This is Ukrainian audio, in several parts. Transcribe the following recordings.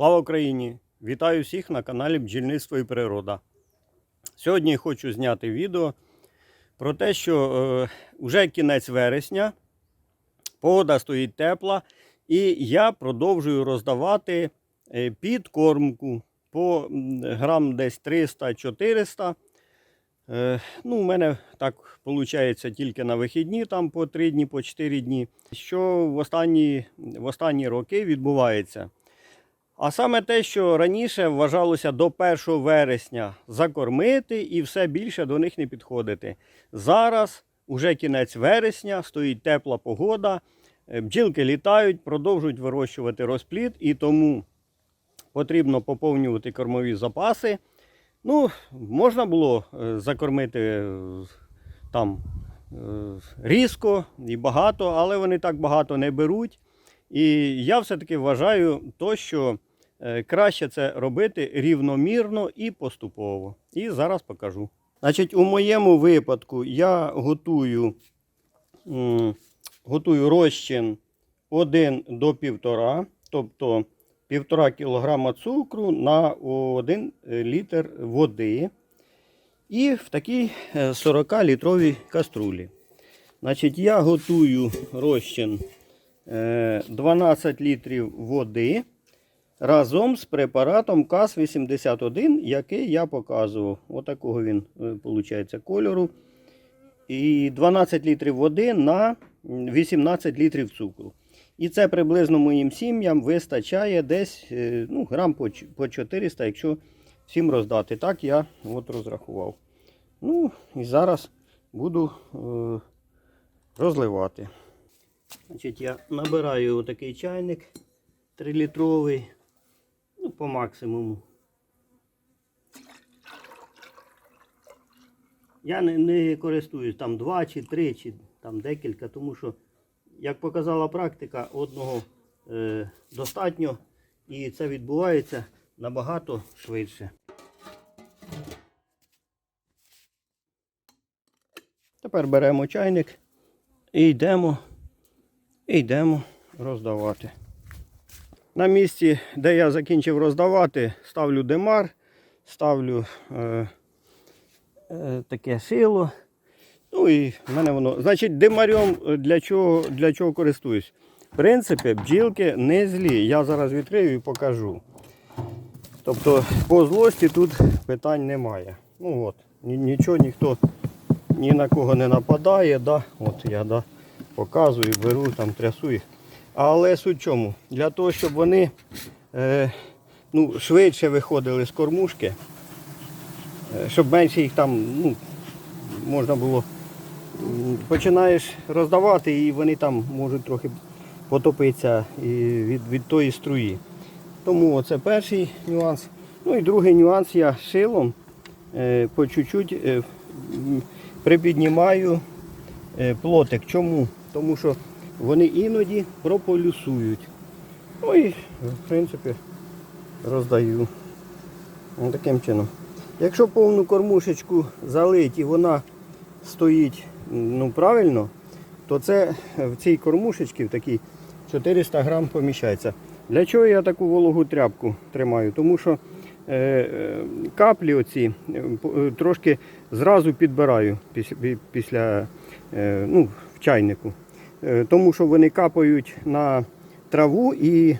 Слава Україні! Вітаю всіх на каналі Бджільництво і Природа. Сьогодні хочу зняти відео про те, що е, вже кінець вересня, погода стоїть тепла, і я продовжую роздавати е, підкормку по грам десь 300-400. Е, ну, у мене так виходить тільки на вихідні, там по 3 дні, по 4 дні. Що в останні, в останні роки відбувається? А саме те, що раніше вважалося до 1 вересня закормити і все більше до них не підходити. Зараз уже кінець вересня, стоїть тепла погода, е, бджілки літають, продовжують вирощувати розплід, і тому потрібно поповнювати кормові запаси. Ну, можна було е, закормити е, там різко і багато, але вони так багато не беруть. І я все-таки вважаю, то, що краще це робити рівномірно і поступово. І зараз покажу. Значить, у моєму випадку я готую, готую розчин 1 до 1,5, тобто 1,5 кг цукру на 1 літр води. І в такій 40-літровій каструлі. Значить, я готую розчин е, 12 літрів води разом з препаратом КАС-81, який я показував. Отакого він виходить кольору. І 12 літрів води на 18 літрів цукру. І це приблизно моїм сім'ям вистачає десь е, ну, грам по 400, якщо всім роздати. Так я от розрахував. Ну, і зараз буду е, розливати. Значить, я набираю отакий чайник 3-літровий, ну, по максимуму. Я не, не користуюсь там 2 чи 3, чи там декілька, тому що, як показала практика, одного е, достатньо і це відбувається набагато швидше. Тепер беремо чайник і йдемо, і йдемо роздавати. На місці, де я закінчив роздавати, ставлю демар, ставлю е, е, таке сило. Ну і в мене воно. Значить, димарем е, для чого, для чого користуюсь? В принципі, бджілки не злі. Я зараз відкрию і покажу. Тобто по злості тут питань немає. Ну от, нічого ніхто ні на кого не нападає. Да? От я да, показую, беру, там трясу їх. Але суть чому? Для того, щоб вони е, ну, швидше виходили з кормушки, е, щоб менше їх там ну, можна було. Починаєш роздавати і вони там можуть трохи потопитися від, від тої струї. Тому це перший нюанс. Ну і другий нюанс я шилом е, по чуть-чуть е, припіднімаю плотик. Чому? Тому що вони іноді прополюсують. Ну і, в принципі, роздаю. Таким чином. Якщо повну кормушечку залить і вона стоїть ну, правильно, то це в цій кормушечці в такій 400 грам поміщається. Для чого я таку вологу тряпку тримаю? Тому що е, е, каплі оці е, е, трошки зразу підбираю після, після е, ну, в чайнику. Е, тому що вони капають на траву і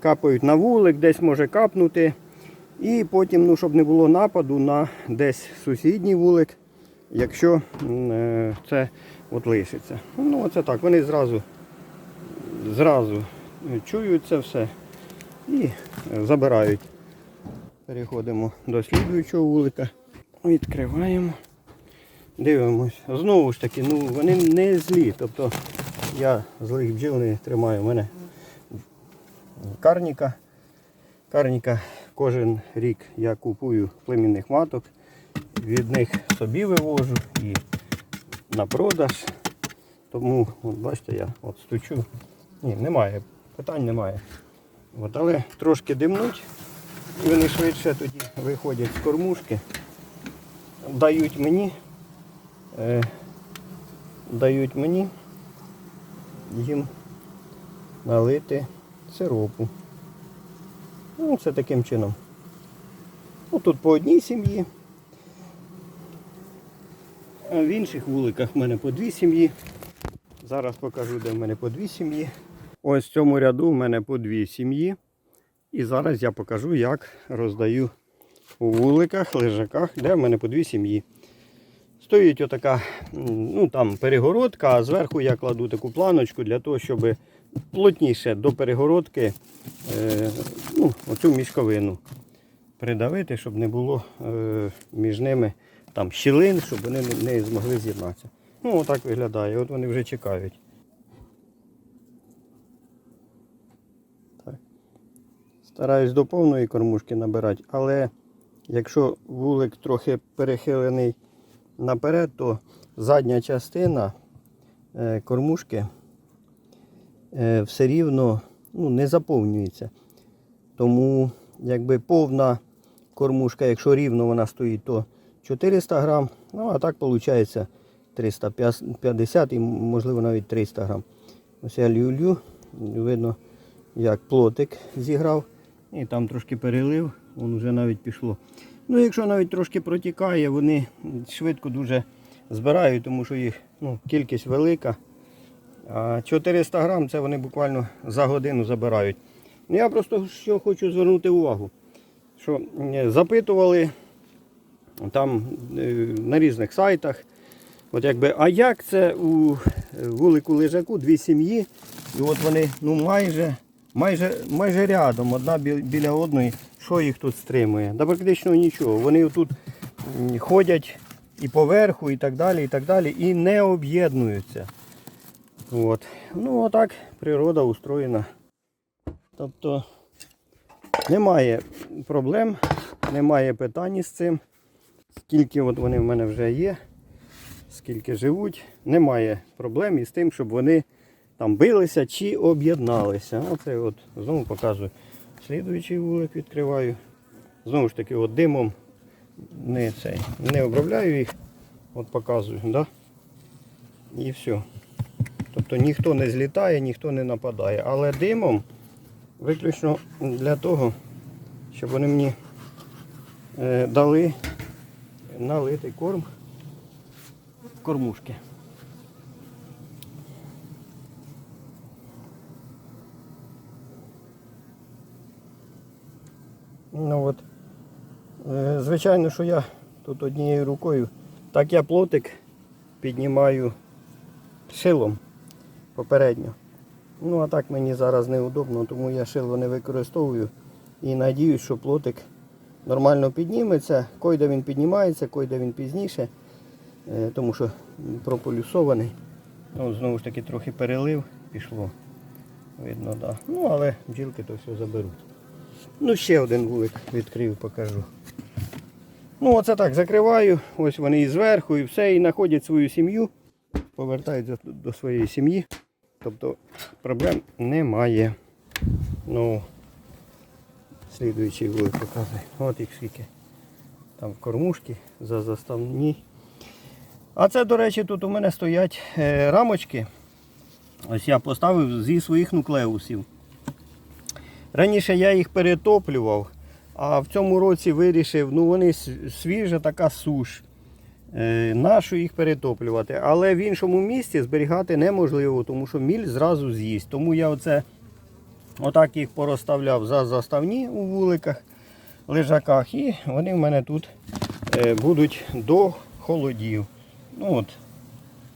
капають на вулик, десь може капнути. І потім, ну, щоб не було нападу на десь сусідній вулик, якщо е, це от лишиться. Ну, оце так, вони зразу, зразу чують це все і е, забирають. Переходимо до слідуючого вулика. Відкриваємо. Дивимось. Знову ж таки, ну вони не злі. Тобто я злих бджіл не тримаю. У мене карніка. Карніка кожен рік я купую племінних маток. Від них собі вивожу і на продаж. Тому, от бачите, я от стучу. Ні, немає, питань немає. От, але трошки димнуть, і вони швидше тоді виходять з кормушки, дають мені, е, дають мені їм налити сиропу. Ну, це таким чином. Ну, тут по одній сім'ї. А в інших вуликах в мене по дві сім'ї. Зараз покажу, де в мене по дві сім'ї. Ось в цьому ряду в мене по дві сім'ї. І зараз я покажу, як роздаю у вуликах, лежаках, де в мене по дві сім'ї. Стоїть отака ну, там, перегородка, а зверху я кладу таку планочку для того, щоб плотніше до перегородки е, ну, оцю мішковину придавити, щоб не було е, між ними там щілин, щоб вони не, змогли з'єднатися. Ну, отак виглядає. От вони вже чекають. Стараюсь до повної кормушки набирати, але якщо вулик трохи перехилений наперед, то задня частина е, кормушки е, все рівно ну, не заповнюється. Тому якби повна кормушка, якщо рівно вона стоїть, то 400 грам, ну а так виходить 350 і можливо навіть 300 грам. Ось я лю-лю, видно, як плотик зіграв. І там трошки перелив, воно вже навіть пішло. Ну, якщо навіть трошки протікає, вони швидко дуже збирають, тому що їх ну, кількість велика. А 400 грам це вони буквально за годину забирають. Ну, Я просто що хочу звернути увагу, що запитували там е, на різних сайтах, от якби, а як це у е, вулику лежаку дві сім'ї, і от вони ну, майже, майже, майже рядом, одна біля одної, що їх тут стримує? Да практично нічого. Вони тут ходять і поверху, і так далі, і так далі, і не об'єднуються. От. Ну, отак природа устроєна. Тобто немає проблем, немає питань з цим. Скільки от вони в мене вже є, скільки живуть, немає проблем із тим, щоб вони там билися чи об'єдналися. Оце от знову показую. Слідуючий вулик відкриваю. Знову ж таки, от димом не, цей, не обробляю їх, от показую, да? і все. Тобто ніхто не злітає, ніхто не нападає. Але димом виключно для того, щоб вони мені е, дали налитий корм кормушки. Ну от, е, звичайно, що я тут однією рукою, так я плотик піднімаю шилом попередньо. Ну а так мені зараз неудобно, тому я шило не використовую і надіюсь, що плотик нормально підніметься. Койде він піднімається, койде він пізніше, е, тому що прополюсований. Ну, знову ж таки трохи перелив, пішло. Видно, да. Ну, але бджілки то все заберуть. Ну, ще один вулик відкрив, покажу. Ну, оце так закриваю. Ось вони і зверху, і все, і знаходять свою сім'ю, повертаються до своєї сім'ї. Тобто проблем немає. Ну, слідуючий вулик показує. От їх скільки. Там кормушки за заставні. А це, до речі, тут у мене стоять е, рамочки. Ось я поставив зі своїх нуклеусів. Раніше я їх перетоплював, а в цьому році вирішив, ну вони свіжа така суш. Е, нащо їх перетоплювати? Але в іншому місці зберігати неможливо, тому що міль зразу з'їсть. Тому я оце отак їх порозставляв за заставні у вуликах, лежаках, і вони в мене тут е, будуть до холодів. Ну от,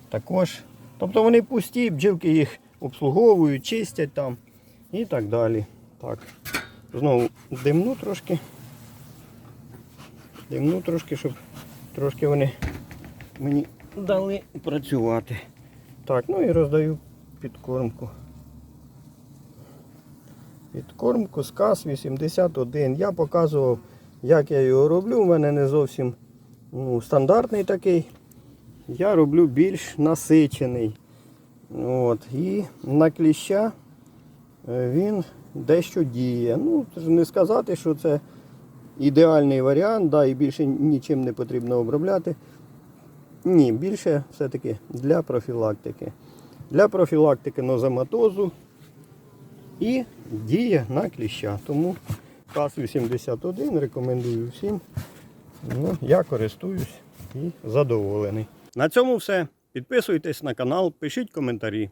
також. Тобто вони пусті, бджілки їх обслуговують, чистять там і так далі. Так. Знову димну трошки. Димну трошки, щоб трошки вони мені дали працювати. Так, ну і роздаю підкормку. Підкормку сказ 81. Я показував, як я його роблю. У мене не зовсім ну, стандартний такий. Я роблю більш насичений. От. І на кліща е, він дещо діє. Ну, не сказати, що це ідеальний варіант, да, і більше нічим не потрібно обробляти. Ні, більше все-таки для профілактики. Для профілактики нозематозу і діє на кліща. Тому КАС-81 рекомендую всім. Ну, я користуюсь і задоволений. На цьому все. Підписуйтесь на канал, пишіть коментарі.